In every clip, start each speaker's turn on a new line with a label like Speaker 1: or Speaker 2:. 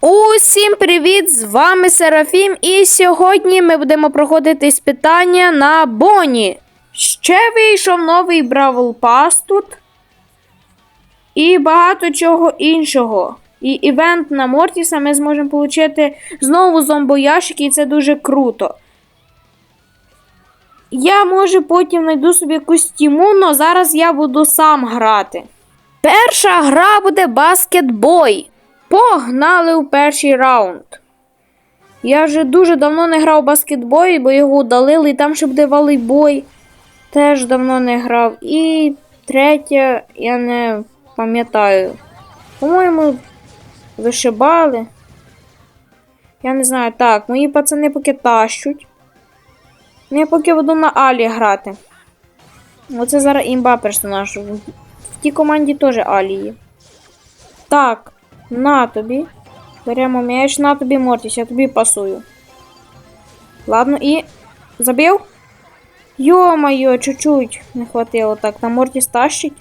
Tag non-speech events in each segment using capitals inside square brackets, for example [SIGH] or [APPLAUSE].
Speaker 1: Усім привіт! З вами Серафім, і сьогодні ми будемо проходити іспитання на Боні. Ще вийшов новий Бравл Пас тут. І багато чого іншого. І івент на Мортіса ми зможемо отримати знову зомбоящики, і це дуже круто. Я, може, потім знайду собі якусь тіму, але зараз я буду сам грати. Перша гра буде баскетбой. Погнали у перший раунд. Я вже дуже давно не грав у баскетбой, бо його удалили, і там ще буде волейбой. Теж давно не грав. І третє, я не пам'ятаю. По-моєму, вишибали. Я не знаю. Так, мої пацани поки тащуть. Ну, я поки буду на Алі грати. Оце зараз імба персонаж. В в тій команді теж Алі є. Так, на тобі. Беремо м'яч, на тобі Мортіс, я тобі пасую. Ладно, і. Забив? Йо-моє, чуть-чуть не хватило. Так, на Мортіс тащить.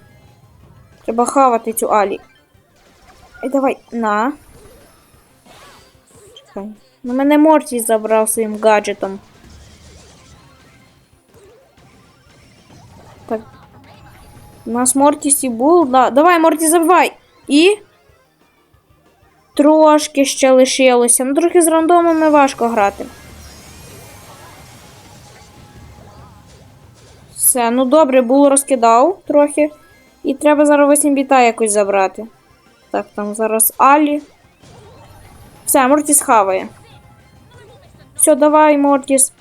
Speaker 1: Треба хавати цю Алі. І давай, на. Чекай. Ну, мене Мортіс забрав своїм гаджетом. Так. У нас Мортіс і був. Да. Давай, Мортіс, забивай. І. Трошки ще лишилося. Ну, трохи з рандомами важко грати. Все, ну добре, було розкидав трохи. І треба зараз 8 біта якось забрати. Так, там зараз Алі. Все, Мортіс хаває. Все, давай, Мортіс.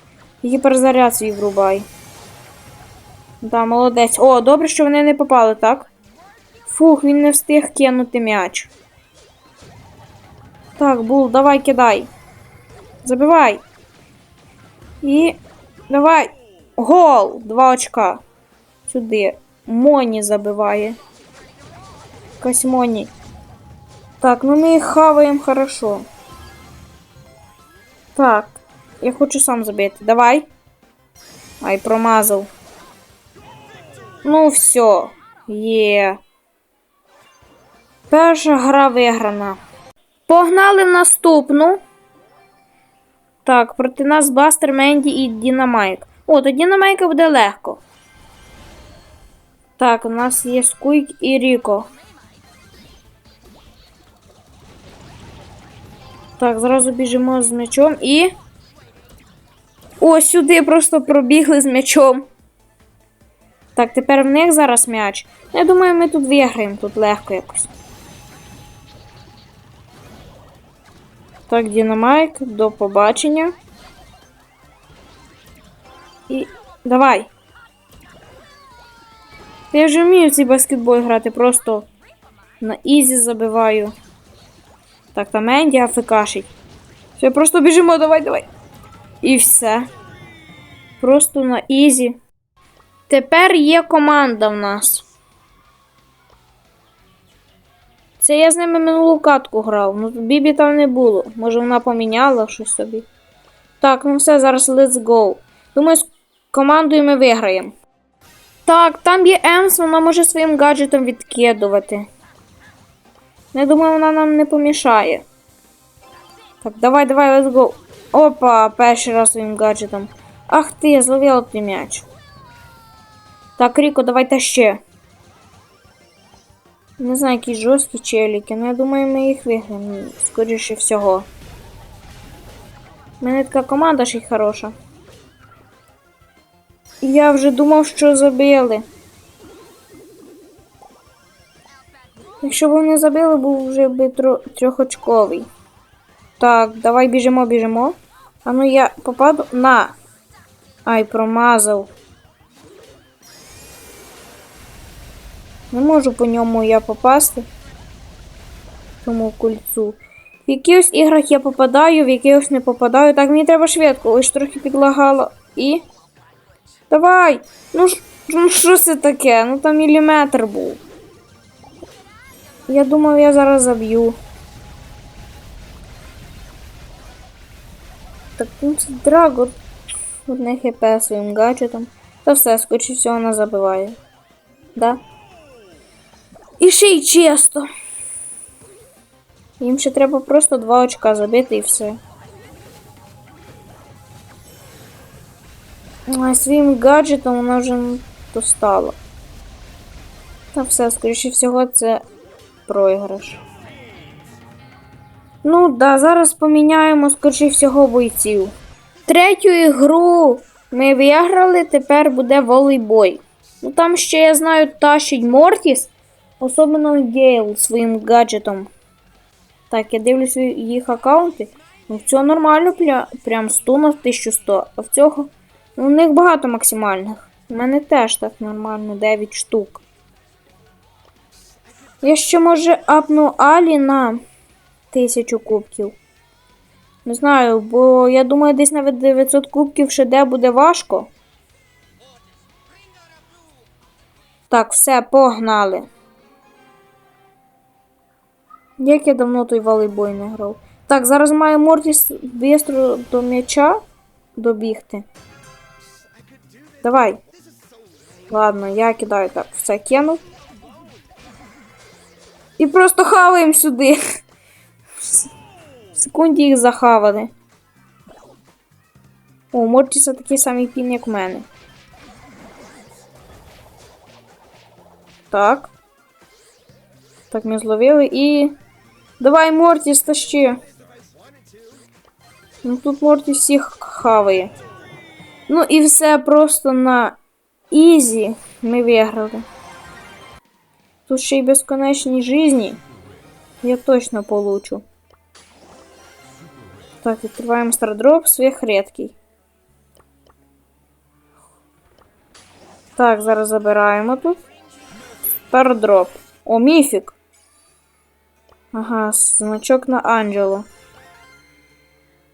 Speaker 1: Гіперзаряд свій врубай. Да, молодець. О, добре, що вони не попали, так? Фух, він не встиг кинути м'яч. Так, Бул, давай кидай. Забивай. І. Давай. Гол! Два очка. Сюди. Моні забиває. Якась Моні. Так, ну ми їх хаваємо хорошо. Так. Я хочу сам забити. Давай. Ай, промазав. Ну, все. Є. Перша гра виграна. Погнали в наступну. Так, проти нас Бастер, Менді і Дінамайк. О, то Дінамайка буде легко. Так, у нас є Скуйк і Ріко. Так, зразу біжимо з м'ячом і. О, сюди просто пробігли з м'ячом. Так, тепер в них зараз м'яч. Я думаю, ми тут виграємо, тут легко якось. Так, Дінамайк, до побачення. І. Давай. Я вже вмію в цей баскетбол грати, просто на ізі забиваю. Так, там Енді афекашить. Все, просто біжимо, давай, давай. І все. Просто на ізі. Тепер є команда в нас. Це я з ними минулу катку грав. Ну Бібі там не було. Може вона поміняла щось собі. Так, ну все, зараз let's go. Думаю, з командою ми виграємо. Так, там є Емс, вона може своїм гаджетом відкидувати. Я думаю, вона нам не помішає. Так, давай, давай, let's go. Опа, перший раз своїм гаджетом. Ах ти, я зловила той м'яч. Так, Ріко, давайте ще. Не знаю, які жорсткі челіки, але я думаю, ми їх виграємо, скоріше всього. У мене така команда ще й хороша. Я вже думав, що забили. Якщо б вони забили, був вже би трьохочковий. Так, давай біжимо, біжимо. А ну я попаду на. Ай, промазав. Не можу по ньому я попасти. Тому кульцу. В якихось іграх я попадаю, в якихось не попадаю. Так, мені треба швидко, ось трохи підлагало. І. Давай! Ну ж- ну що це таке? Ну там міліметр був. Я думав, я зараз заб'ю. Так, ну це Драго. Одне хп своїм гаджетом. Та все, скоріше всього, вона забиває. Да? І ще й чисто. Їм ще треба просто два очка забити і все. А своїм гаджетом вона вже достала. Та все, скоріше всього, це проіграш. Ну, да, зараз поміняємо, скоріше всього, бойців. Третю ігру ми виграли, тепер буде волейбой. Ну там ще, я знаю, тащить Мортіс, особливо Гейл своїм гаджетом. Так, я дивлюся їх аккаунти. Ну, в цього нормально, пля, прям 100 на 1100. А в цього ну, у них багато максимальних. У мене теж так нормально, 9 штук. Я ще, може, апну Алі на 1000 кубків. Не знаю, бо я думаю, десь навіть 900 кубків ще де буде важко. Так, все, погнали. Як я давно той волейбой не грав. Так, зараз має Мортіс бістро до м'яча добігти. Давай. Ладно, я кидаю так, все кинув. І просто хаваємо сюди. В секунді їх захавали. О, Мортіса такий самий пін, як у мене. Так. Так, ми зловили і. Давай, Мортіс, тащи. Ну тут Мортіс всіх хаває. Ну і все просто на ізі ми виграли. Тут ще й безконечні жизні. Я точно получу. Так, відкриваємо стардроп, свіх редкий. Так, зараз забираємо тут. Стардроп. О, міфік. Ага, значок на Анджело.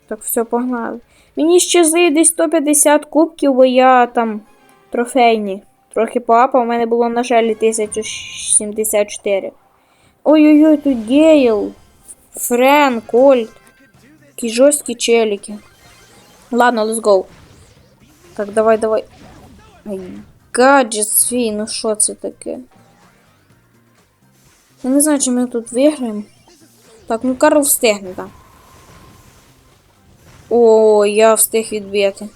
Speaker 1: Так, все, погнали. Мені ще зайде 150 кубків, бо я там трофейні. Трохи поапав, у мене було на жаль 1074. Ой-ой-ой, тут Гейл, Френ, Кольт. Такі жорсткі челіки. Ладно, let's go. Так, давай, давай. Ай, гаджет свій, ну що це таке? Я не знаю, чи ми тут виграємо. Так, ну Карл встигне, так. О, я встиг відбити.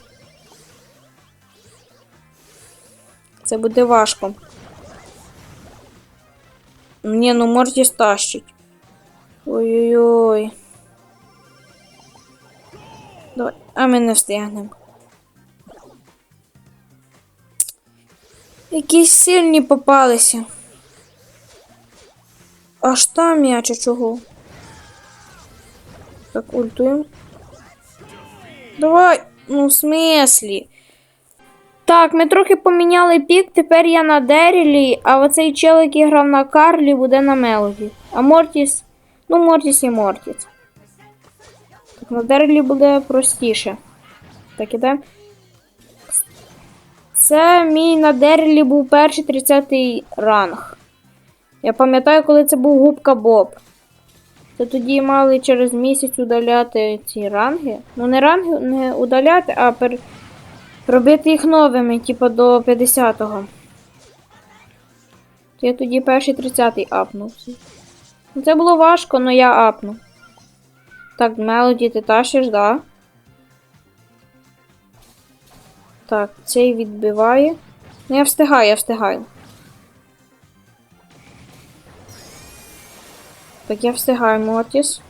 Speaker 1: Це буде важко. Ні, ну Мортіс тащить. Ой-ой-ой. Давай, а ми не встигнемо. Якісь сильні попалися. Аж там м'яча чого? Так, ультуємо. Давай, ну в смислі. Так, ми трохи поміняли пік, тепер я на Дерілі, а оцей чел, який грав на Карлі, буде на Мелоді. А Мортіс. Ну, Мортіс і Мортіс. Так, на Дерілі буде простіше. Так, іде. Це мій на Дерілі був перший 30-й ранг. Я пам'ятаю, коли це був губка Боб. То тоді мали через місяць удаляти ці ранги. Ну, не ранги не удаляти, а пер... робити їх новими, типу до 50-го. Я тоді перший 30-й апнувся. Ну, Це було важко, але я апнув. Так, Мелоді, ти тащиш, да? Так, цей відбиває. Ну, я встигаю, я встигаю. Так, я встигаю, Мортіс.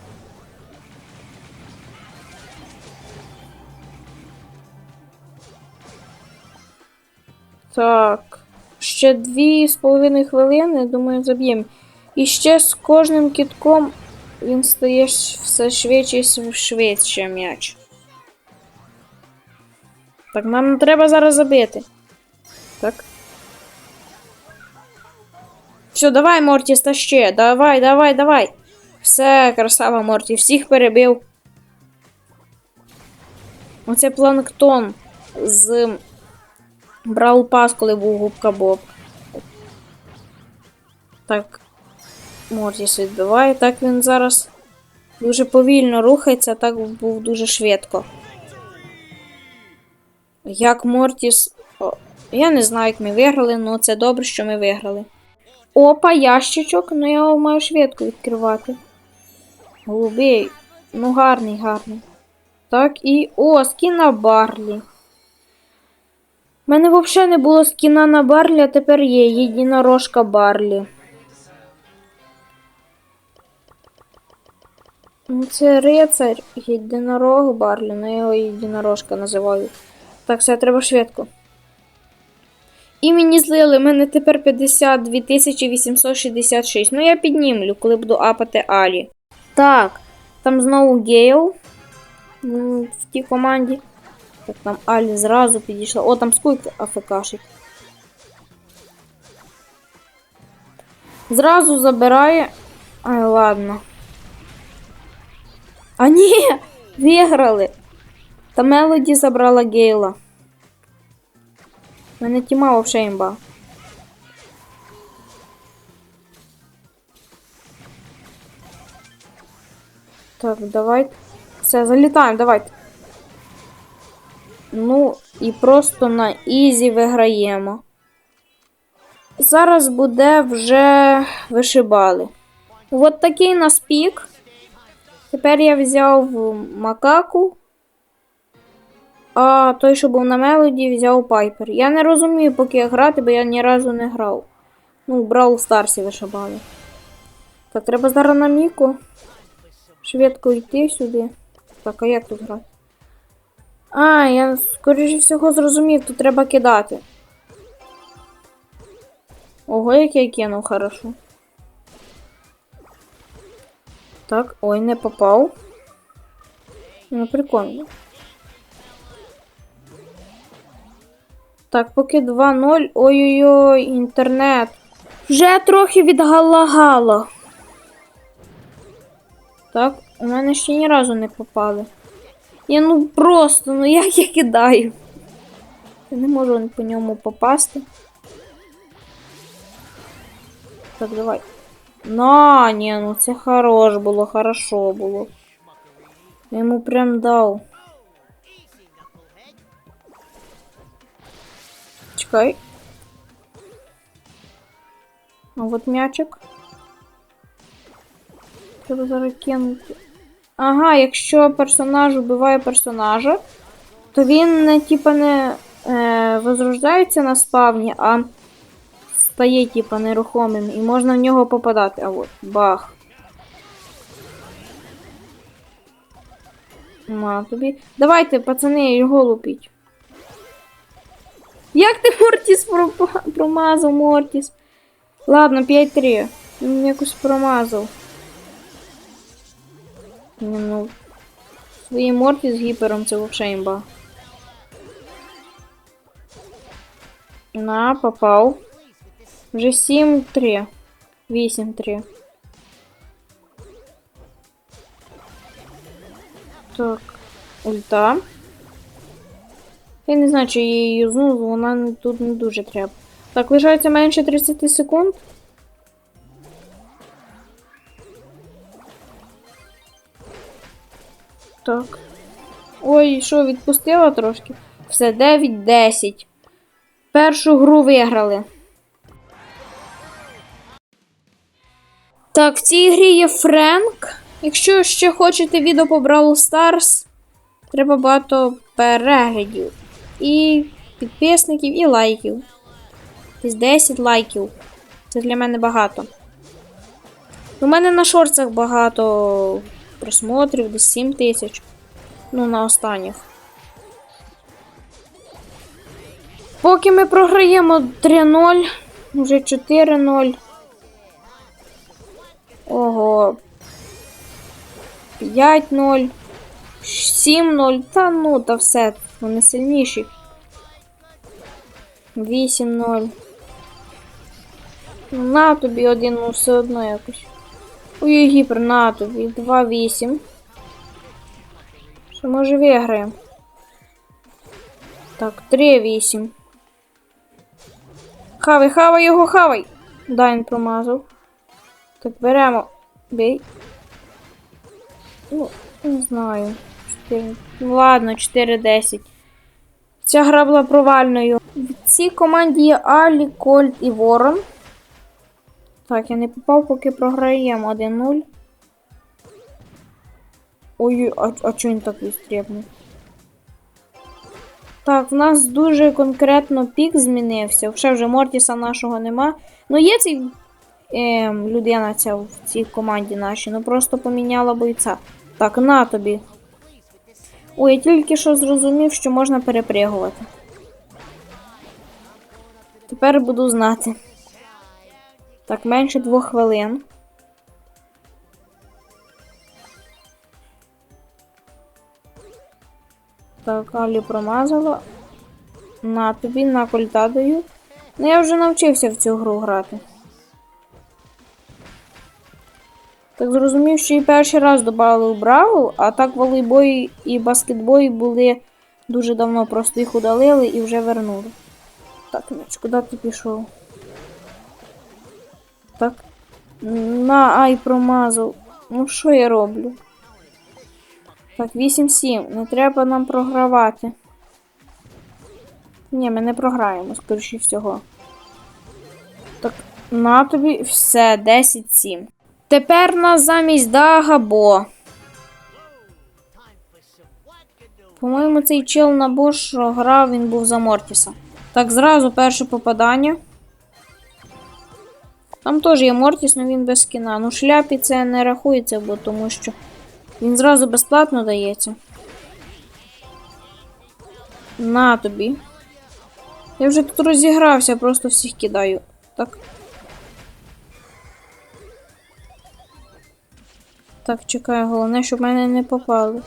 Speaker 1: Так. Ще дві з половиною хвилини, думаю, заб'ємо. І ще з кожним кітком він стає все швидше і швидше м'яч. Так, нам треба зараз забити. Так. Все, давай, Мортіс, та ще. Давай, давай, давай. Все, красава, Морті, всіх перебив. Оце планктон з Брал Пас, коли був губка Боб. Так. Мортіс відбиває. Так він зараз дуже повільно рухається, а так був дуже швидко. Як Мортіс. Я не знаю, як ми виграли, але це добре, що ми виграли. Опа, ящичок, ну я маю швидко відкривати. Голубий. Ну, гарний, гарний. Так, і. О, скін на Барлі. У мене взагалі не було скіна на Барлі, а тепер є єдинорожка Барлі. Ну, це рицар, єдинорог Барлі, ну я його єдинорожка називаю. Так, все, треба швидко. І мені злили, в мене тепер 52 866. Ну я піднімлю, коли буду апати Алі. Так, там знову Гейл в тій команді. Так, там Алі зразу підійшла. О, там скільки АФКшить. Зразу забирає. Ай, ладно. А ні! Виграли! Та Мелоді забрала Гейла. Мене тіма вообще імба. Так, давай. Все, залітаємо, давайте. Ну, і просто на ізі виграємо. Зараз буде вже вишибали. От такий нас пік. Тепер я взяв макаку. А той, що був на мелоді, взяв Пайпер. Я не розумію, поки як грати, бо я ні разу не грав. Ну, в Brawl Старсі вишибали. Так, треба зараз на Міку. Швидко йти сюди. Так, а як тут грати? А, я скоріше всього зрозумів, тут треба кидати. Ого, як я кинув, хорошо. Так, ой, не попав. Ну, прикольно. Так, поки 2-0. Ой-ой-ой, інтернет. Вже трохи відгалагало. Так, у мене ще ні разу не попали. Я ну просто, ну [LAUGHS] як я кидаю. Я не можу по ньому попасти. Так, давай. На, ні, ну це хорош було, хорошо було. Я йому прям дав. Чекай. А от м'ячик. Треба зараз кинути. Ага, якщо персонаж вбиває персонажа, то він типа не е, возрождається на спавні, а стає типа нерухомим і можна в нього попадати. А от, бах. На тобі. Давайте, пацани, його лупіть. Як ти Мортіс промазав, Мортіс? Ладно, 5-3. Він якось промазав. Ні, ну. Свої Морті з гіпером це взагалі імба. На, попав. Вже 7-3. 8-3. Так. Ульта. Я не знаю, чи її юзну, вона тут не дуже треба. Так, лишається менше 30 секунд. Так. Ой, що, відпустила трошки? Все, 9-10. Першу гру виграли. Так, в цій грі є Френк. Якщо ще хочете відео по Brawl Stars, треба багато переглядів. І підписників, і лайків. Десь 10 лайків. Це для мене багато. У мене на шорцах багато просмотрів, десь 7 тисяч. Ну, на останніх. Поки ми програємо 3-0, вже 4-0. Ого. 5-0. 7-0. Та ну, та все. Вони сильніші. 8-0. Ну, На тобі один, ну все одно якось. Ой, гіпер, на тобі. 2-8. Що може виграємо? Так, 3-8. Хавай, хавай його, хавай! Да, він промазав. Так, беремо. Бей. Ну, не знаю. 4... Ну ладно, 4-10. Ця гра була провальною. В цій команді є Алі, Кольт і Ворон. Так, я не попав, поки програємо 1-0. Ой, а, а чого він так відстрібнув? Так, в нас дуже конкретно пік змінився. Ще вже Мортіса нашого нема. Ну, є цей ем, людина ця в цій команді нашій, ну просто поміняла бойця. Так, на тобі. Ой, я тільки що зрозумів, що можна перепригувати. Тепер буду знати. Так, менше двох хвилин. Так, Алі промазала. На тобі, на кольта даю. Ну я вже навчився в цю гру грати. Так зрозумів, що і перший раз додали у Бравл, а так волейбой і баскетбой були дуже давно, просто їх удалили і вже вернули. Так, м'яч, куди ти пішов? Так. На, ай, промазав. Ну що я роблю? Так, 8-7. Не треба нам програвати. Ні, ми не програємо, скоріше всього. Так, на тобі все, 10-7. Тепер нас замість Дага Бо. По-моєму, цей чел на Бо, що грав, він був за Мортіса. Так, зразу перше попадання. Там теж є Мортіс, але він без скіна. Ну, шляпі це не рахується, бо тому що він зразу безплатно дається. На тобі. Я вже тут розігрався, просто всіх кидаю. Так. Так, чекаю, головне, щоб мене не попали.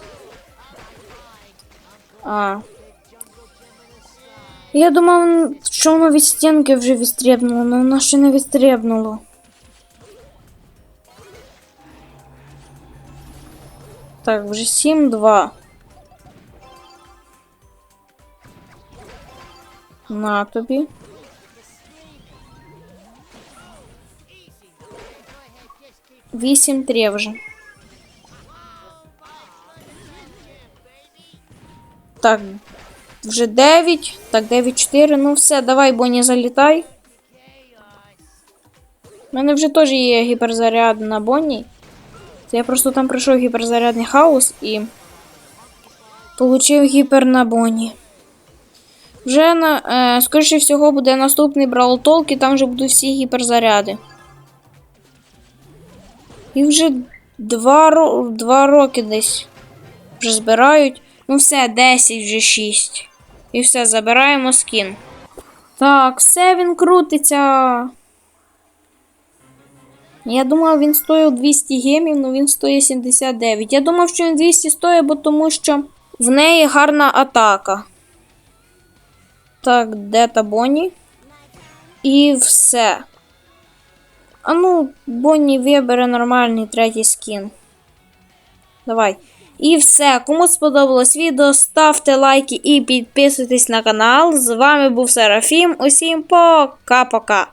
Speaker 1: А. Я думав, що воно від стінки вже відстрібнуло, але воно ще не відстрібнуло. Так, вже 7-2. На тобі. Вісім три вже. Так, вже 9. Так, 9-4. Ну все, давай, Бонні, залітай. У мене вже теж є гіперзаряд на Бонні. Я просто там пройшов гіперзарядний хаос і получив гіпер на Бонні. Вже на, е, скоріше всього буде наступний Brawl Talk, і там вже будуть всі гіперзаряди. І вже два, два роки десь вже збирають. Ну все, 10 вже 6. І все, забираємо скін. Так, все він крутиться. Я думав, він стоїв 200 гемів, але він стоїть 79. Я думав, що він 200 стоїть, бо тому що в неї гарна атака. Так, де та Бонні? І все. А ну, Бонні вибере нормальний третій скін. Давай. І все. Кому сподобалось відео, ставте лайки і підписуйтесь на канал. З вами був Серафім. Усім пока-пока.